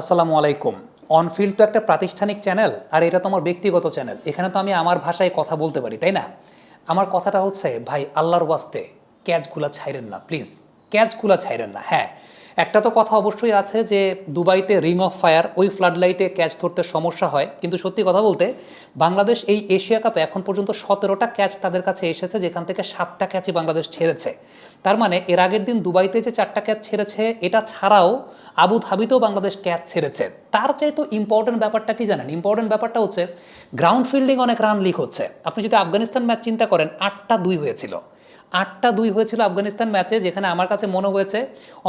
আসসালামু আলাইকুম। অনফিল্ড তো একটা প্রাতিষ্ঠানিক চ্যানেল আর এটা তো আমার ব্যক্তিগত চ্যানেল এখানে তো আমি আমার ভাষায় কথা বলতে পারি, তাই না? আমার কথাটা হচ্ছে, ভাই, আল্লাহর ওয়াস্তে ক্যাচগুলা ছাইরেন না প্লিজ ক্যাচগুলা ছাইরেন না হ্যাঁ। একটা তো কথা অবশ্যই আছে যে দুবাইতে রিং অফ ফায়ার ওই ফ্লাড লাইটে ক্যাচ ধরতে সমস্যা হয়। কিন্তু সত্যি কথা বলতে, বাংলাদেশ এই এশিয়া কাপে এখন পর্যন্ত সতেরোটা ক্যাচ তাদের কাছে এসেছে, যেখান থেকে সাতটা ক্যাচই বাংলাদেশ ছেড়েছে। তার মানে এর আগের দিন দুবাইতে যে চারটা ক্যাচ ছেড়েছে, এটা ছাড়াও আবু ধাবিতেও বাংলাদেশ ক্যাচ ছেড়েছে। তার চাইতে ইম্পর্টেন্ট ব্যাপারটা কি জানেন? ইম্পর্টেন্ট ব্যাপারটা হচ্ছে গ্রাউন্ড ফিল্ডিং অনেক রান লিক হচ্ছে। আপনি যদি আফগানিস্তান ম্যাচ চিন্তা করেন, আটটা দুই হয়েছিল। আটটা দুই হয়েছিল আফগানিস্তান ম্যাচে যেখানে আমার কাছে মনে হয়েছে,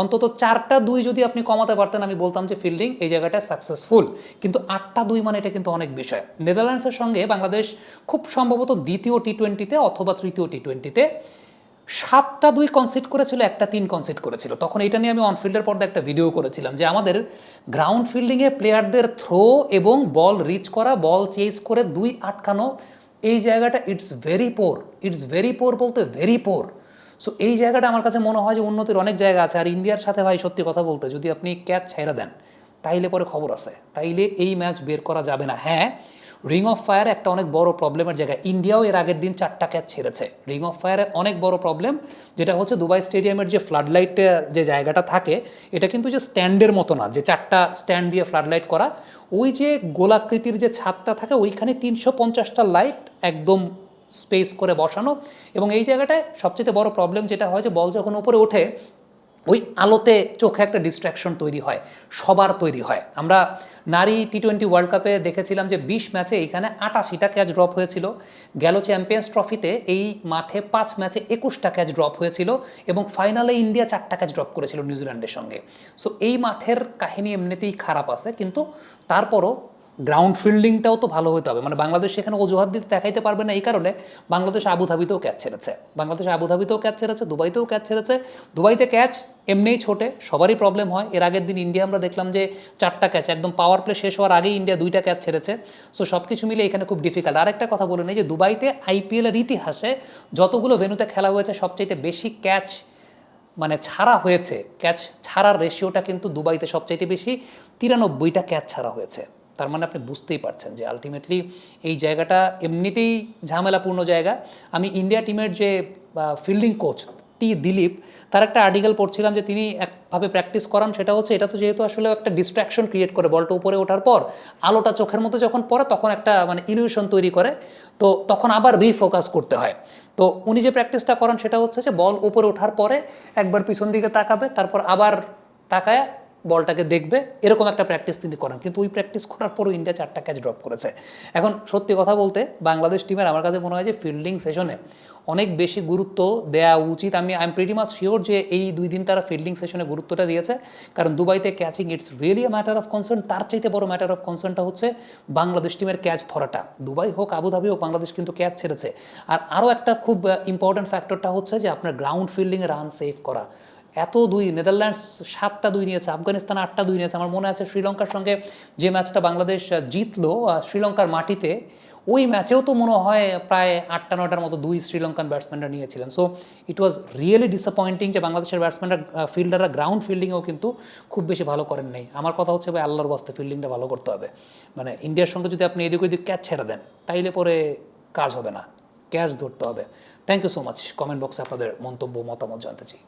অন্তত চারটা দুই যদি আপনি কমাতে পারতেন, আমি বলতাম যে ফিল্ডিং এই জায়গাটা সাকসেসফুল কিন্তু আটটা দুই মানে এটা কিন্তু অনেক বিষয়। নেদারল্যান্ডসের সঙ্গে বাংলাদেশ খুব সম্ভবত দ্বিতীয় টি টোয়েন্টিতে অথবা তৃতীয় টি টোয়েন্টিতে সাতটা দুই কনসিড করেছিল, একটা তিন কনসিড করেছিল। তখন এটা নিয়ে আমি অনফিল্ডের পর্দা একটা ভিডিও করেছিলাম যে আমাদের গ্রাউন্ড ফিল্ডিংয়ে প্লেয়ারদের থ্রো এবং বল রিচ করা বল চেজ করে দুই আটকানো এই জায়গাটা it's very poor it's very poor বলতে ভেরি পোর সো এই জায়গাটা আমার কাছে মনে হয় যে উন্নতির অনেক জায়গা আছে। আর ইন্ডিয়ার সাথে ভাই সত্যি কথা বলতে, যদি আপনি ক্যাচ ছেড়ে দেন, তাইলে পরে খবর আছে। তাইলে এই ম্যাচ বের করা যাবে না। হ্যাঁ রিং অফ ফায়ার একটা অনেক বড় প্রবলেমের জায়গা ইন্ডিয়াও এর আগের দিন চারটা ক্যাচ ছেড়েছে। রিং অফ ফায়ারে অনেক বড় প্রবলেম যেটা হচ্ছে দুবাই স্টেডিয়ামের যে ফ্লাড লাইট যে জায়গাটা থাকে, এটা কিন্তু যে স্ট্যান্ডের মতো না, যে চারটা স্ট্যান্ড দিয়ে ফ্লাড লাইট করা। ওই যে গোলাকৃতির যে ছাদটা থাকে, ওইখানে তিনশো পঞ্চাশটা লাইট একদম স্পেস করে বসানো। এবং এই জায়গাটায় সবচেয়ে বড় প্রবলেম যেটা হয় যে, বল যখন উপরে ওঠে ওই আলোতে চোখে একটা ডিস্ট্র্যাকশন তৈরি হয়, সবার তৈরি হয়। আমরা নারী টি টোয়েন্টি ওয়ার্ল্ড কাপে দেখেছিলাম যে বিশ ম্যাচে এইখানে আটাশিটা ক্যাচ ড্রপ হয়েছিল। গেল চ্যাম্পিয়ন্স ট্রফিতে এই মাঠে পাঁচ ম্যাচে একুশটা ক্যাচ ড্রপ হয়েছিল এবং ফাইনালে ইন্ডিয়া চারটা ক্যাচ ড্রপ করেছিল নিউজিল্যান্ডের সঙ্গে। সো এই মাঠের কাহিনী এমনিতেই খারাপ আছে, কিন্তু তারপরও গ্রাউন্ড ফিল্ডিংটাও তো ভালো হতে হবে। মানে বাংলাদেশ সেখানে অজুহাত দিতে দেখাইতে পারবে না এই কারণে বাংলাদেশ আবুধাবিতেও ক্যাচ ছেড়েছে। বাংলাদেশ আবুধাবিতেও ক্যাচ ছেড়েছে, দুবাইতেও ক্যাচ ছেড়েছে। দুবাইতে ক্যাচ এমনিই ছোটে, সবারই প্রবলেম হয়। এর আগের দিন ইন্ডিয়া আমরা দেখলাম যে চারটা ক্যাচ, একদম পাওয়ার প্লে শেষ হওয়ার আগেই ইন্ডিয়া দুইটা ক্যাচ ছেড়েছে। সো সব কিছু মিলে এখানে খুব ডিফিকাল্ট আর একটা কথা বলে নেই যে দুবাইতে আইপিএলের ইতিহাসে যতগুলো ভেনুতে খেলা হয়েছে, সবচাইতে বেশি ক্যাচ মানে ছাড়া হয়েছে, ক্যাচ ছাড়ার রেশিওটা কিন্তু দুবাইতে সবচাইতে বেশি। তিরানব্বইটা ক্যাচ ছাড়া হয়েছে। তার মানে আপনি বুঝতেই পারছেন যে আলটিমেটলি এই জায়গাটা এমনিতেই ঝামেলাপূর্ণ জায়গা। আমি ইন্ডিয়া টিমের যে ফিল্ডিং কোচ টি দিলীপ, তার একটা আর্টিকেল পড়ছিলাম যে তিনি একভাবে প্র্যাকটিস করান, সেটা হচ্ছে এটা তো যেহেতু আসলে একটা ডিস্ট্র্যাকশন ক্রিয়েট করে, বলটা উপরে ওঠার পর আলোটা চোখের মধ্যে যখন পড়ে তখন একটা মানে ইলিউশন তৈরি করে। তো তখন আবার রিফোকাস করতে হয়। তো উনি যে প্র্যাকটিসটা করান সেটা হচ্ছে যে বল উপরে ওঠার পরে একবার পিছন দিকে তাকাবে, তারপর আবার তাকায় বলটাকে দেখবে, এরকম একটা প্র্যাকটিস তিনি করেন। কিন্তু ওই প্র্যাকটিস করার পরও ইন্ডিয়া চারটা ক্যাচ ড্রপ করেছে। এখন সত্যি কথা বলতে বাংলাদেশ টিমের আমার কাছে মনে হয় যে ফিল্ডিং সেশনে অনেক বেশি গুরুত্ব দেওয়া উচিত। আমি I am pretty much sure যে এই দুই দিন তারা ফিল্ডিং সেশনে গুরুত্বটা দিয়েছে। কারণ দুবাইতে catching it's really a matter of concern তার চাইতে বড় ম্যাটার অফ কনসার্নটা হচ্ছে বাংলাদেশ টিমের ক্যাচ ধরাটা। দুবাই হোক, আবুধাবি হোক বাংলাদেশ কিন্তু ক্যাচ ছেড়েছে। আর আরও একটা খুব ইম্পর্ট্যান্ট ফ্যাক্টরটা হচ্ছে যে আপনার গ্রাউন্ড ফিল্ডিংয়ে রান সেভ করা। এত দুই, নেদারল্যান্ডস সাতটা দুই নিয়েছে, আফগানিস্তান আটটা দুই নিয়েছে, আমার মনে আছে শ্রীলঙ্কার সঙ্গে যে ম্যাচটা বাংলাদেশ জিতলো শ্রীলঙ্কার মাটিতে, ওই ম্যাচেও তো মনে হয় প্রায় আটটা নটার মতো দুই শ্রীলঙ্কান ব্যাটসম্যানরা নিয়েছিলেন। So it was really disappointing যে বাংলাদেশের ব্যাটসম্যানরা ফিল্ডাররা গ্রাউন্ড ফিল্ডিংয়েও কিন্তু খুব বেশি ভালো করেন নাই। আমার কথা হচ্ছে ভাই, আল্লাহর বাস্তে ফিল্ডিংটা ভালো করতে হবে। মানে ইন্ডিয়ার সঙ্গে যদি আপনি এদিক ওদিক ক্যাচ ছেড়ে দেন, তাইলে পরে কাজ হবে না। ক্যাচ ধরতে হবে। Thank you so much comment বক্সে আপনাদের মন্তব্য, মতামত জানতে চাই।